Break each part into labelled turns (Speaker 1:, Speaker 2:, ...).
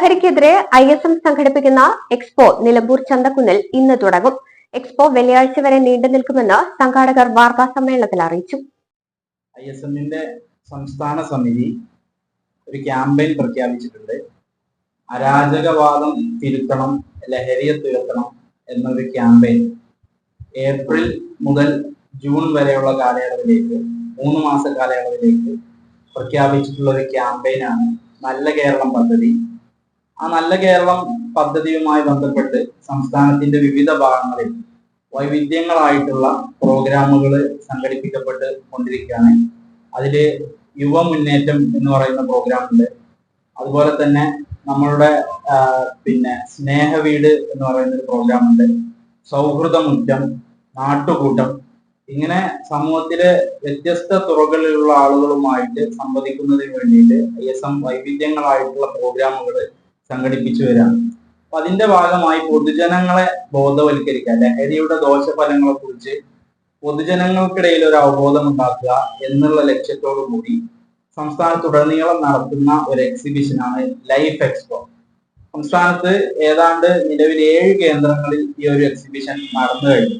Speaker 1: ലഹരിക്കെതിരെ I S M സംഘടിപ്പിക്കുന്ന expo Nilambur ചന്തക്കുന്നിൽ ഇന്ന് തുടങ്ങും. എക്സ്പോ വെള്ളിയാഴ്ച വരെ നീണ്ടു നിൽക്കുമെന്ന് സംഘാടകർ വാർത്താ സമ്മേളനത്തിൽ അറിയിച്ചു.
Speaker 2: ഐ എസ് എമ്മിന്റെ സംസ്ഥാന സമിതി ഒരു ക്യാമ്പയിൻ പ്രഖ്യാപിച്ചിട്ടുണ്ട്. അരാജകവാദം തിരുത്തണം ലഹരിയെ തീർത്തണം എന്നൊരു ക്യാമ്പയിൻ ഏപ്രിൽ മുതൽ ജൂൺ വരെയുള്ള കാലയളവിലേക്ക് മൂന്ന് മാസ കാലയളവിലേക്ക് പ്രഖ്യാപിച്ചിട്ടുള്ള ഒരു ക്യാമ്പയിനാണ് നല്ല കേരളം പദ്ധതി. ആ നല്ല കേരളം പദ്ധതിയുമായി ബന്ധപ്പെട്ട് സംസ്ഥാനത്തിന്റെ വിവിധ ഭാഗങ്ങളിൽ വൈവിധ്യങ്ങളായിട്ടുള്ള പ്രോഗ്രാമുകൾ സംഘടിപ്പിക്കപ്പെട്ട് കൊണ്ടിരിക്കുകയാണ്. അതിൽ യുവ മുന്നേറ്റം എന്ന് പറയുന്ന പ്രോഗ്രാം ഉണ്ട് അതുപോലെ തന്നെ നമ്മളുടെ പിന്നെ സ്നേഹവീട് എന്ന് പറയുന്ന ഒരു പ്രോഗ്രാം ഉണ്ട് സൗഹൃദമുറ്റം നാട്ടുകൂട്ടം. ഇങ്ങനെ സമൂഹത്തിലെ വ്യത്യസ്ത തുറകളിലുള്ള ആളുകളുമായിട്ട് സംവദിക്കുന്നതിന് വേണ്ടിയിട്ട് ഐ എസ് എം വൈവിധ്യങ്ങളായിട്ടുള്ള പ്രോഗ്രാമുകൾ സംഘടിപ്പിച്ചു വരാം. അപ്പൊ അതിന്റെ ഭാഗമായി പൊതുജനങ്ങളെ ബോധവൽക്കരിക്കുക ലഹരിയുടെ ദോഷഫലങ്ങളെ കുറിച്ച് പൊതുജനങ്ങൾക്കിടയിൽ ഒരു അവബോധം ഉണ്ടാക്കുക എന്നുള്ള ലക്ഷ്യത്തോടു കൂടി സംസ്ഥാനത്തുടനീളം നടത്തുന്ന ഒരു എക്സിബിഷനാണ് ലൈഫ് എക്സ്പോ സംസ്ഥാനത്ത് ഏതാണ്ട് നിലവിൽ ഏഴ് കേന്ദ്രങ്ങളിൽ ഈ ഒരു എക്സിബിഷൻ നടന്നു കഴിഞ്ഞു.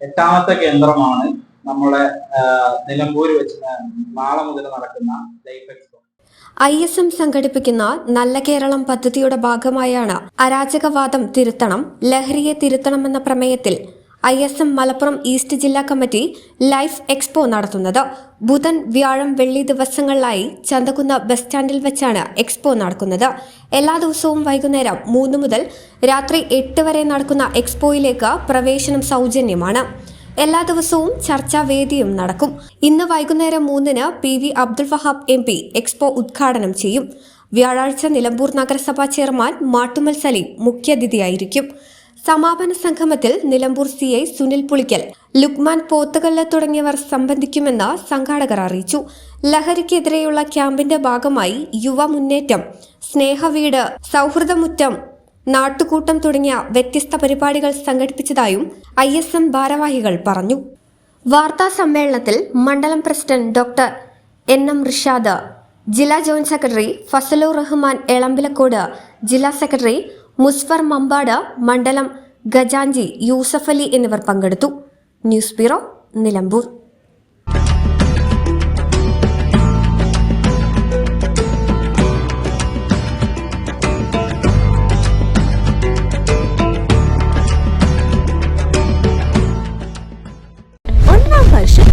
Speaker 2: എട്ടാമത്തെ കേന്ദ്രമാണ് നമ്മുടെ ആഹ്, നിലമ്പൂര് വെച്ച് നാളെ മുതൽ നടക്കുന്ന life expo
Speaker 1: I S M സംഘടിപ്പിക്കുന്ന നല്ല കേരളം പദ്ധതിയുടെ ഭാഗമായാണ് അരാജകവാദം തിരുത്തണം ലഹരിയെ തിരുത്തണമെന്ന പ്രമേയത്തിൽ I S M Malappuram east ജില്ലാ കമ്മിറ്റി ലൈഫ് എക്സ്പോ നടത്തുന്നത്. ബുധൻ വ്യാഴം വെള്ളി ദിവസങ്ങളിലായി ചന്തകുന്ന ബസ് സ്റ്റാൻഡിൽ വെച്ചാണ് എക്സ്പോ നടക്കുന്നത്. എല്ലാ ദിവസവും വൈകുന്നേരം മൂന്ന് മുതൽ രാത്രി എട്ട് വരെ നടക്കുന്ന എക്സ്പോയിലേക്ക് പ്രവേശനം സൗജന്യമാണ്. എല്ലാ ദിവസവും ചർച്ചാവേദിയും നടക്കും. ഇന്ന് വൈകുന്നേരം മൂന്നിന് P V Abdul Wahab M P expo ഉദ്ഘാടനം ചെയ്യും. വ്യാഴാഴ്ച നിലമ്പൂർ നഗരസഭാ ചെയർമാൻ മാട്ടുമൽ സലീം മുഖ്യാതിഥിയായിരിക്കും. സമാപന സംഗമത്തിൽ നിലമ്പൂർ സി ഐ സുനിൽ പുളിക്കൽ ലുക്മാൻ പോത്തുകല്ല് തുടങ്ങിയവർ സംബന്ധിക്കുമെന്ന് സംഘാടകർ അറിയിച്ചു. ലഹരിക്കെതിരെയുള്ള ക്യാമ്പിന്റെ ഭാഗമായി യുവ മുന്നേറ്റം സ്നേഹവീട് സൗഹൃദമുറ്റം നാട്ടുകൂട്ടം തുടങ്ങിയ വ്യത്യസ്ത പരിപാടികൾ സംഘടിപ്പിച്ചതായും ഐ എസ് എം ഭാരവാഹികൾ പറഞ്ഞു. വാർത്താ സമ്മേളനത്തിൽ മണ്ഡലം president doctor N M Rishad ജില്ലാ ജോയിന്റ് സെക്രട്ടറി ഫസലു റഹ്മാൻ എളമ്പിലക്കോട് ജില്ലാ സെക്രട്ടറി മുസ്ഫർ മമ്പാട് മണ്ഡലം ഗജാഞ്ചി യൂസഫ് അലി എന്നിവർ പങ്കെടുത്തു. News bureau Nilambur.